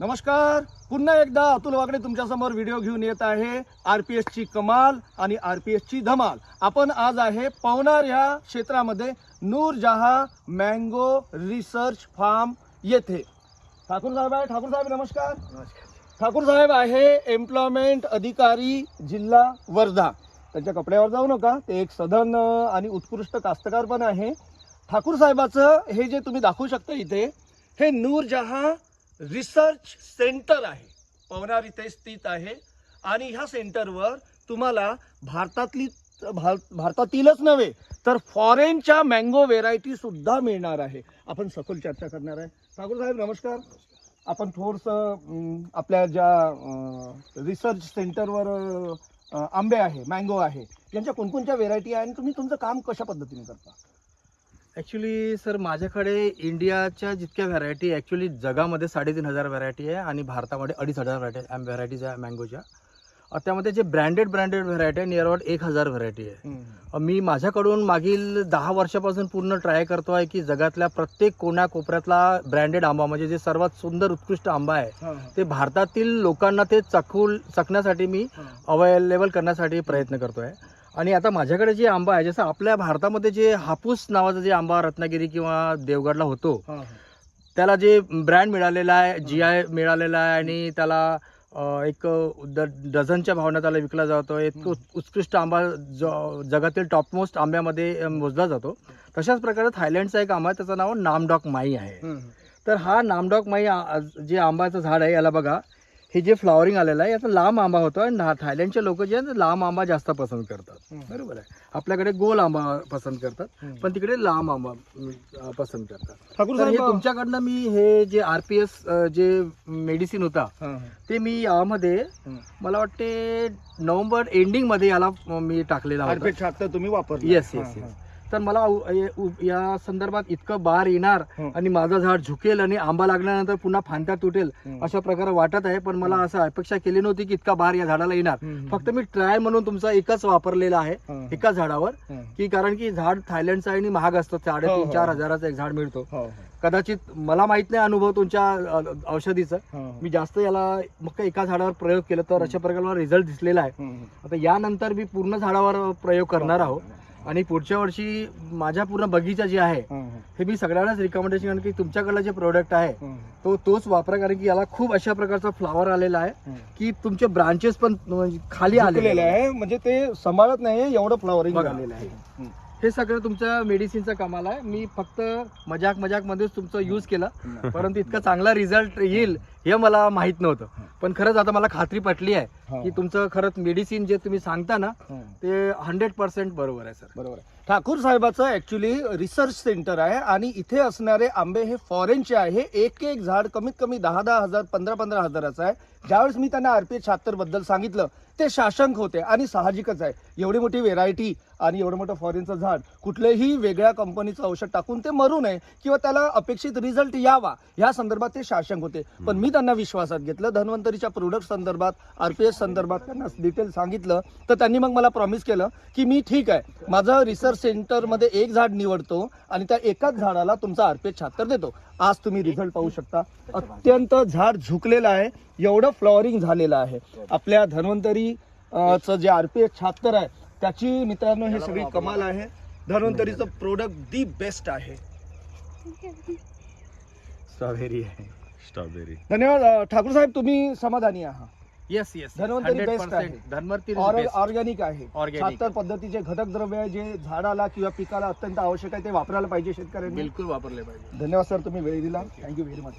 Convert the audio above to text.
नमस्कार. पुन्हा एकदा अतुल वाकडे तुमच्यासमोर व्हिडिओ घेऊन येत आहे. आर पी एसची कमाल आणि आर पी एसची धमाल. आपण आज आहे पवनार या क्षेत्रामध्ये नूरजहा मँगो रिसर्च फार्म येथे. ठाकूर साहेब आहे. ठाकूर साहेब नमस्कार. ठाकूर साहेब आहे एम्प्लॉयमेंट अधिकारी जिल्हा वर्धा. त्यांच्या कपड्यावर जाऊ नका. ते एक सधन आणि उत्कृष्ट कास्तकार पण आहे. ठाकूर साहेबाचं हे जे तुम्ही दाखवू शकता इथे हे नूरजहा रिसर्च सेंटर आहे. पवनार इथे स्थित आहे. आणि ह्या सेंटरवर तुम्हाला भारतातली भार- भारतातीलच नव्हे तर फॉरेनच्या मँगो व्हेरायटी सुद्धा मिळणार आहे. आपण सखोल चर्चा करणार आहे. ठाकूर साहेब नमस्कार. आपण थोडंसं आपल्या ज्या रिसर्च सेंटरवर आंबे आहे मँगो आहे यांच्या कोणकोणत्या व्हेरायटी आहे आणि तुम्ही तुमचं काम कशा पद्धतीने करता? ॲक्च्युली सर माझ्याकडे इंडियाच्या जितक्या व्हरायटी ॲक्च्युली जगामध्ये साडेतीन हजार व्हरायटी आहे आणि भारतामध्ये अडीच हजार व्हरायटी व्हरायटीज आहे मँगोच्या त्यामध्ये जे ब्रँडेड ब्रँडेड व्हरायटी आहे नियर अबाउट एक हजार व्हरायटी आहे. मी माझ्याकडून मागील दहा वर्षापासून पूर्ण ट्राय करतो आहे की जगातल्या प्रत्येक कोण्याकोपऱ्यातला ब्रँडेड आंबा म्हणजे जे सर्वात सुंदर उत्कृष्ट आंबा आहे ते भारतातील लोकांना ते चखूल चखण्यासाठी मी अवेलेबल करण्यासाठी प्रयत्न करतो आहे आणि आता माझ्याकडे जे आंबा आहे जसं आपल्या भारतामध्ये जे हापूस नावाचा जे आंबा रत्नागिरी किंवा देवगडला होतो त्याला जे ब्रँड मिळालेला आहे जी आय मिळालेला आहे आणि त्याला एक ड- डझनच्या भावना त्याला विकला जातो. एक. उत्कृष्ट आंबा ज- जगातील टॉपमोस्ट आंब्यामध्ये मोजला जातो. तशाच प्रकारे थायलंडचा एक आंबा आहे त्याचं नाव नामडॉक माई आहे. तर हा नामडॉक माई जे आंब्याचं झाड आहे याला बघा हे जे फ्लॉवरिंग आलेलं आहे याचा लांब आंबा होतो आणि थायलंडचे लोक जे लांब आंबा जास्त पसंत करतात. बरोबर आहे. आपल्याकडे गोल आंबा पसंत करतात पण तिकडे लांब आंबा पसंत करतात. ठाकूर तर हे साहेब तुमच्याकडनं मी हे जे आर पी एस जे मेडिसिन होता ते मी यामध्ये. मला वाटते नोव्हेंबर एंडिंगमध्ये याला मी टाकलेला तुम्ही वापर येस येस येस तर मला ये- संदर्भात इतकं बार येणार हं. आणि माझं झाड झुकेल आणि आंबा लागल्यानंतर पुन्हा फांद्या तुटेल अशा प्रकारे वाटत आहे. पण मला असं अपेक्षा केली नव्हती की इतका बार या झाडाला येणार. फक्त मी ट्रायल म्हणून तुमचा एकच वापरलेला आहे एका झाडावर की कारण की झाड थायलंडचं आणि महाग असतं. हो, साडेतीन हो. चार हजाराचा एक झाड मिळतो. कदाचित मला माहीत नाही अनुभव तुमच्या औषधीचा. मी जास्त याला मग एका झाडावर प्रयोग केला तर अशा प्रकारे मला रिझल्ट दिसलेला आहे. आता यानंतर मी पूर्ण झाडावर प्रयोग करणार आहोत. आणि पुढच्या वर्षी माझ्या पूर्ण बगीचा जे आहे हे मी सगळ्यांनाच रिकमेंडेशन करणार की तुमच्याकडलं जे प्रोडक्ट आहे तो तोच वापरा कारण की याला खूप अशा प्रकारचा फ्लावर आलेला आहे की तुमचे ब्रांचेस पण म्हणजे खाली आलेले आहे म्हणजे ते सांभाळत नाही एवढं फ्लॉवरिंग. आलेलं आहे. हे सगळं तुमच्या मेडिसिनचा कमाल आहे. मी फक्त मजाक मजाक मध्येच तुमचं युज केलं. परंतु इतका चांगला रिझल्ट येईल हे मला माहीत नव्हतं. पण खरंच आता मला खात्री पटली आहे की तुमचं खरंच मेडिसिन जे तुम्ही सांगता ना ते हंड्रेड पर्सेंट बरोबर आहे सर बरोबर आहे. ठाकूर साहेबाचं ऍक्च्युली रिसर्च सेंटर आहे आणि इथे असणारे आंबे हे फॉरेनचे आहे. एक एक झाड कमीत कमी दहा दहा हजार पंधरा पंधरा हजाराचं आहे. ज्यावेळेस मी त्यांना आरपीएच शहात्तरबद्दल सांगितलं ते शासंक होते आणि साहजिकच आहे. एवढी मोठी व्हेरायटी आणि एवढं मोठं फॉरेनचं झाड कुठल्याही वेगळ्या कंपनीचं औषध टाकून ते मरू नये किंवा त्याला अपेक्षित रिझल्ट यावा या संदर्भात ते शासंक होते. पण मी त्यांना विश्वासात घेतलं. धन्वंतरीच्या प्रोडक्ट संदर्भात आरपीएस संदर्भात त्यांना डिटेल सांगितलं. तर त्यांनी मग मला प्रॉमिस केलं की मी ठीक आहे. माझं रिसर्च सेंटरमध्ये एक झाड निवडतो आणि त्या एकाच झाडाला तुमचा आरपीएस शहात्तर देतो. आज तुम्ही रिझल्ट पाहू शकता. अत्यंत झाड झुकलेलं आहे. एवढं फ्लॉवरिंग झालेलं आहे. आपल्या धन्वंतरी चं जे आरपीएस शहात्तर आहे त्याची मित्रांनो हे सगळी कमाल आहे. धन्वंतरीचं प्रोडक्ट दी बेस्ट आहे. स्ट्रॉबेरी आहे. स्ट्रॉबेरी धन्यवाद. ठाकूर साहेब तुम्ही समाधानी आहात. येस येस धन्वंतरी best आहे. धन्वंतरी ऑर- ऑर्गॅनिक आहे. शहात्तर पद्धतीचे घटक द्रव्य आहे जे झाडाला किंवा पिकाला अत्यंत आवश्यक आहे ते वापरायला पाहिजे शेतकऱ्यांनी. बिलकुल वापरले पाहिजे. धन्यवाद सर तुम्ही वेळ दिला. Thank you very much